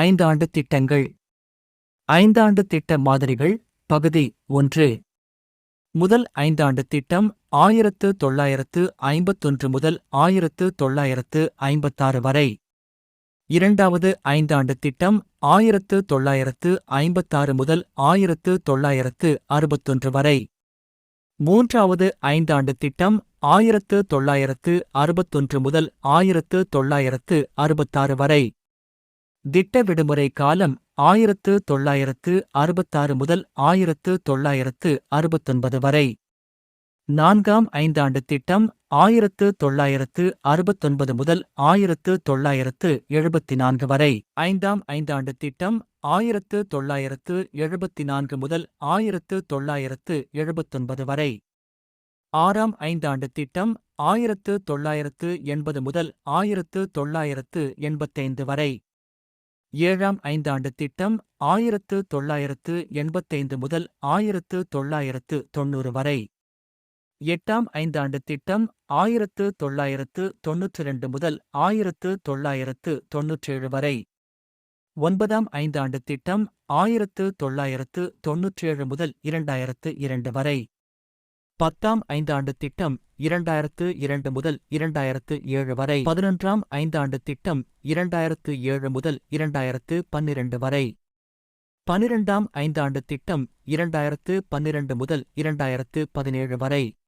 ஐந்தாண்டு திட்டங்கள். ஐந்தாண்டு திட்ட மாதிரிகள் பகுதி ஒன்று. முதல் ஐந்தாண்டு திட்டம் ஆயிரத்து தொள்ளாயிரத்து ஐம்பத்தொன்று முதல் ஆயிரத்து தொள்ளாயிரத்து ஐம்பத்தாறு வரை. இரண்டாவது ஐந்தாண்டு திட்டம் ஆயிரத்து தொள்ளாயிரத்து ஐம்பத்தாறு முதல் ஆயிரத்து தொள்ளாயிரத்து அறுபத்தொன்று வரை. மூன்றாவது ஐந்தாண்டு திட்டம் ஆயிரத்து தொள்ளாயிரத்து அறுபத்தொன்று முதல் ஆயிரத்து தொள்ளாயிரத்து அறுபத்தாறு வரை. திட்ட விடுமுறை காலம் ஆயிரத்து தொள்ளாயிரத்து அறுபத்தாறு முதல் ஆயிரத்து தொள்ளாயிரத்து அறுபத்தொன்பது வரை. நான்காம் ஐந்தாண்டு திட்டம் ஆயிரத்து தொள்ளாயிரத்து அறுபத்தொன்பது முதல் ஆயிரத்து தொள்ளாயிரத்து எழுபத்தி நான்கு வரை. ஐந்தாம் ஐந்தாண்டு திட்டம் ஆயிரத்து தொள்ளாயிரத்து எழுபத்தி நான்கு முதல் ஆயிரத்து தொள்ளாயிரத்து எழுபத்தொன்பது வரை. ஆறாம் ஐந்தாண்டு திட்டம் ஆயிரத்து தொள்ளாயிரத்து எண்பது முதல் ஆயிரத்து தொள்ளாயிரத்து எண்பத்தைந்து வரை. ஏழாம் ஐந்தாண்டு திட்டம் ஆயிரத்து தொள்ளாயிரத்து எண்பத்தைந்து முதல் ஆயிரத்து தொள்ளாயிரத்து தொன்னூறு வரை. எட்டாம் ஐந்தாண்டு திட்டம் ஆயிரத்து தொள்ளாயிரத்து தொன்னூற்றி ரெண்டு முதல் ஆயிரத்து தொள்ளாயிரத்து தொன்னூற்றேழு வரை. ஒன்பதாம் ஐந்தாண்டு திட்டம் ஆயிரத்து தொள்ளாயிரத்து தொன்னூற்றேழு முதல் இரண்டாயிரத்து இரண்டு வரை. பத்தாம் ஐந்தாண்டு திட்டம் இரண்டாயிரத்து இரண்டு முதல் இரண்டாயிரத்து ஏழு வரை பதினொன்றாம் ஐந்தாண்டு திட்டம் இரண்டாயிரத்து ஏழு முதல் இரண்டாயிரத்து பன்னிரண்டு வரை. பனிரெண்டாம் ஐந்தாண்டு திட்டம் இரண்டாயிரத்து பன்னிரண்டு முதல் இரண்டாயிரத்து பதினேழு வரை.